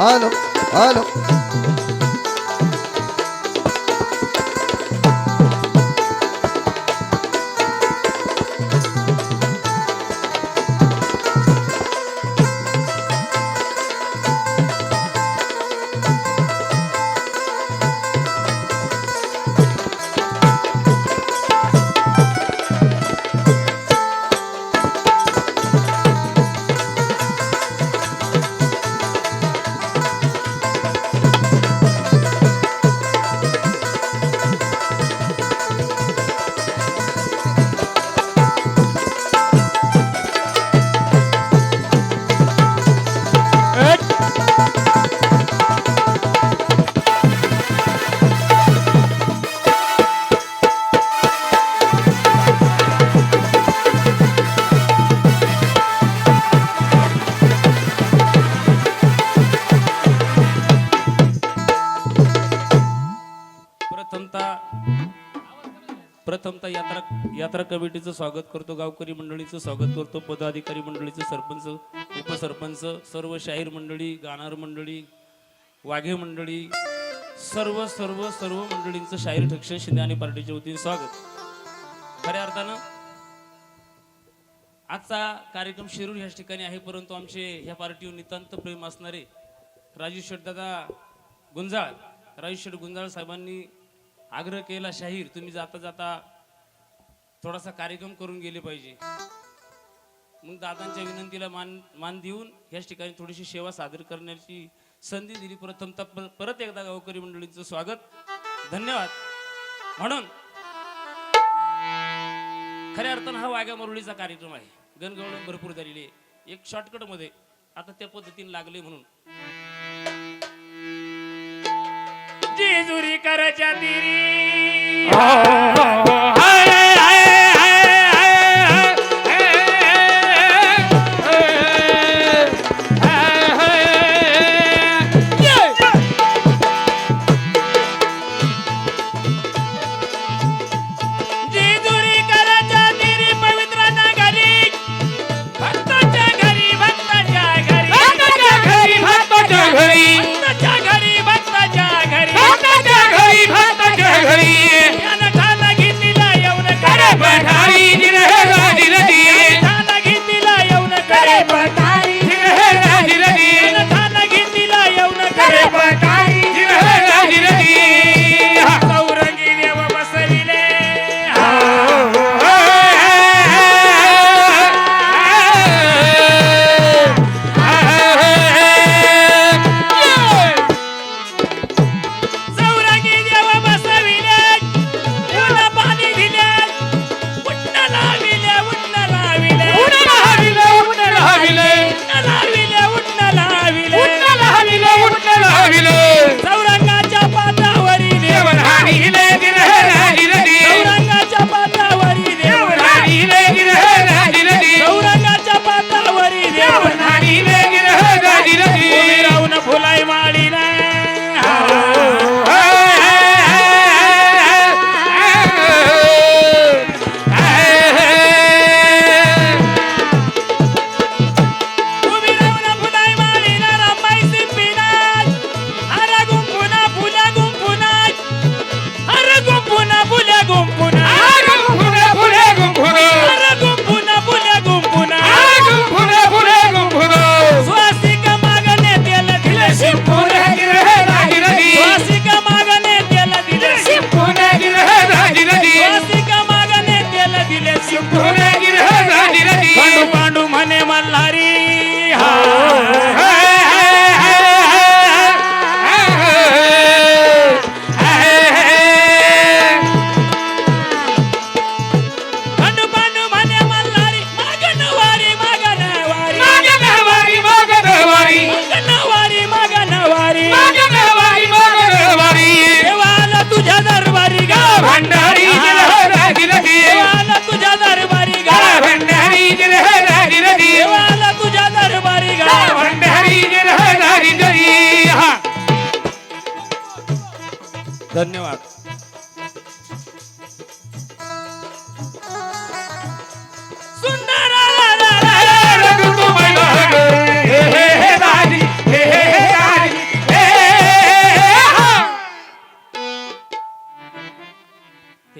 Ah, aló, aló. Ah, यात्रा कमिटीचं स्वागत करतो गावकरी मंडळीचं स्वागत करतो पदाधिकारी मंडळीचं सरपंच उपसरपंच सर्व शाहीर मंडळी गाणार मंडळी वाघे मंडळी सर्व सर्व सर्व मंडळींचं शाहीर ठक्ष शिंदे आणि पार्टीच्या वतीने स्वागत. खऱ्या अर्थानं आजचा कार्यक्रम शिरूर ह्याच ठिकाणी आहे परंतु आमचे ह्या पार्टीवर नितांत प्रेम असणारे राजू शेटदादा गुंजाळ राजू शेठ गुंजाळ साहेबांनी आग्रह केला शाहीर तुम्ही जाता जाता थोडासा कार्यक्रम करून गेले पाहिजे. मग दादांच्या विनंतीला मान मान देऊन ह्याच ठिकाणी थोडीशी सेवा सादर करण्याची संधी दिली. प्रथमतः परत एकदा गावकरी मंडळींचं स्वागत. धन्यवाद. म्हणून खऱ्या अर्थानं हा वाघ्या मरुळीचा कार्यक्रम आहे. गणगवळण भरपूर झालेली आहे. एक शॉर्टकटमध्ये आता त्या पद्धतीने लागले म्हणून. जेजुरी कराच्या तिरी.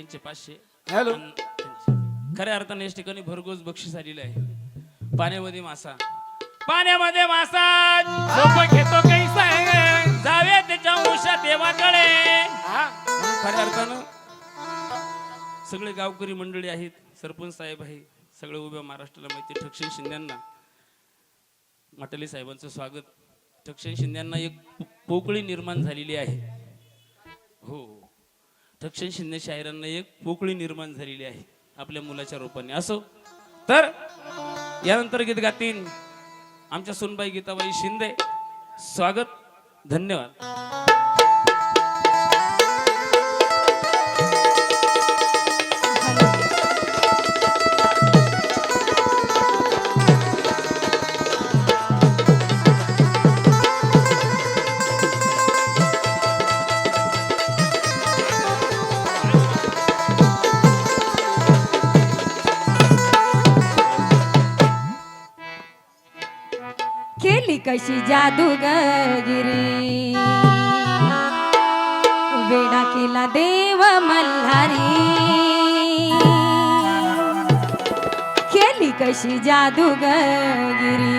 पाचशे. हॅलो. त्यांचे. खऱ्या अर्थाने या ठिकाणी भरघोस बक्षीस आलेलं आहे. पाण्यामध्ये मासा. पाण्यामध्ये मासा. झोप घेतो कैसा जावे त्याच्या उषा देवाकडे. खऱ्या अर्थानं सगळे गावकरी मंडळी आहेत. सरपंच साहेब आहे. सगळे उभ्या महाराष्ट्राला माहिती ठक्षण शिंद्यांना. माटले साहेबांचं स्वागत. ठक्षण शिंद्यांना एक पोकळी निर्माण झालेली आहे. हो. ठक्षण शिंदे शाहिरांना एक पोकळी निर्माण झालेली आहे आपल्या मुलाच्या रूपाने. असो. तर यानंतर गीत गातील आमच्या सुनबाई गीताबाई शिंदे. स्वागत धन्यवाद. कशी जादूगिरी वेडा केला देव मल्हारी. केली कशी जादूगिरी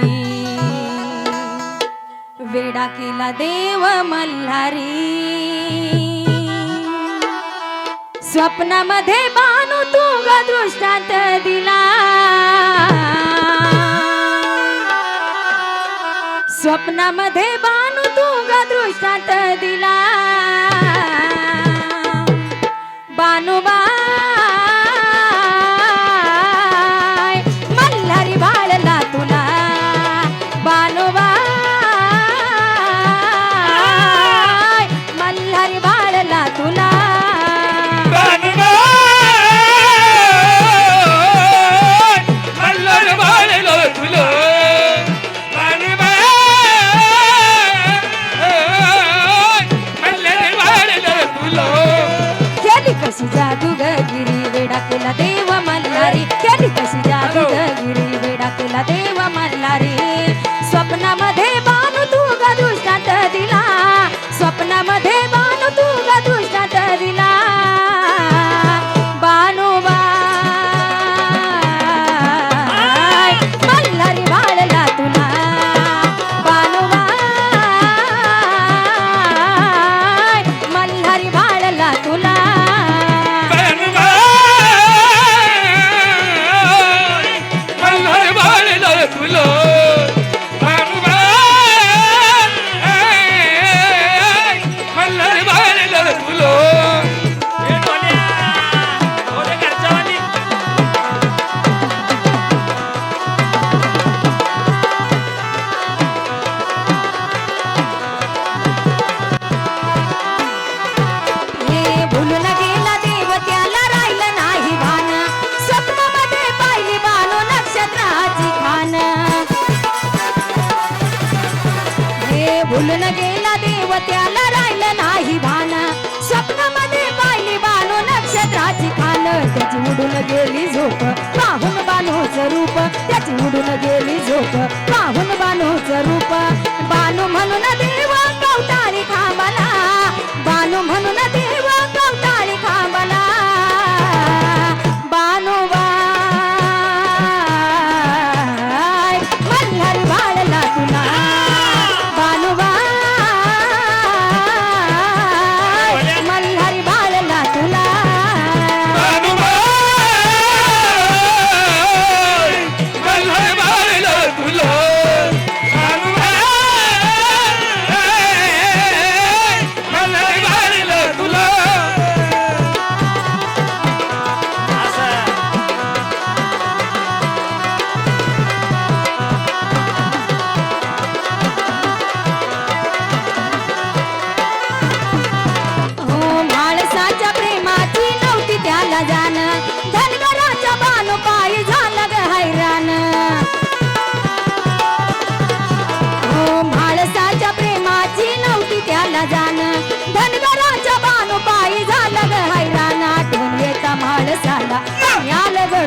वेडा केला देव मल्हारी. स्वप्नामध्ये बानू तू ग दृष्टांत दिला. स्वप्नामध्ये बानू तू ग दृष्टांत दिला. रूप त्याची उडून गेली झोप. पाहून बानूचं रूप.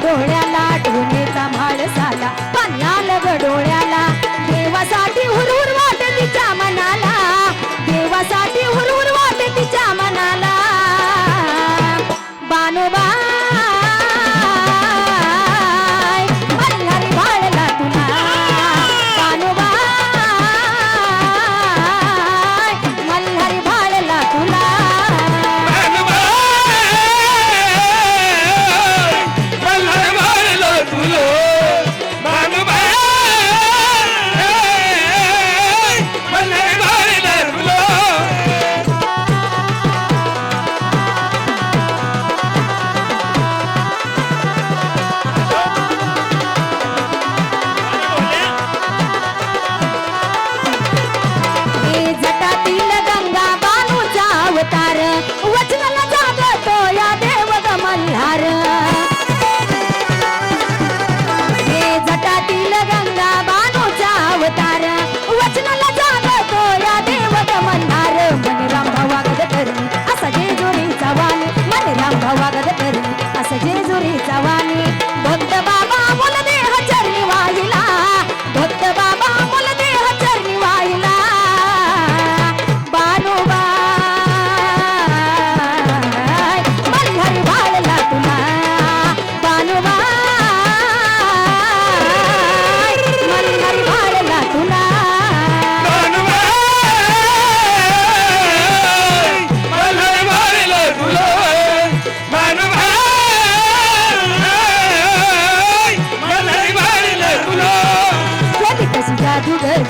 डोळ्याला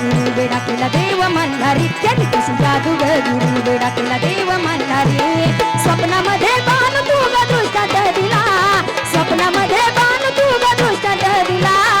गुरु बेडा केला देव मांधारी त्यांनी जादू गुरु बेडा केला देव मांधारी स्वप्नामध्ये बाण तू ग दृष्टात दिला स्वप्नामध्ये बाण तू ग दृष्टात दिला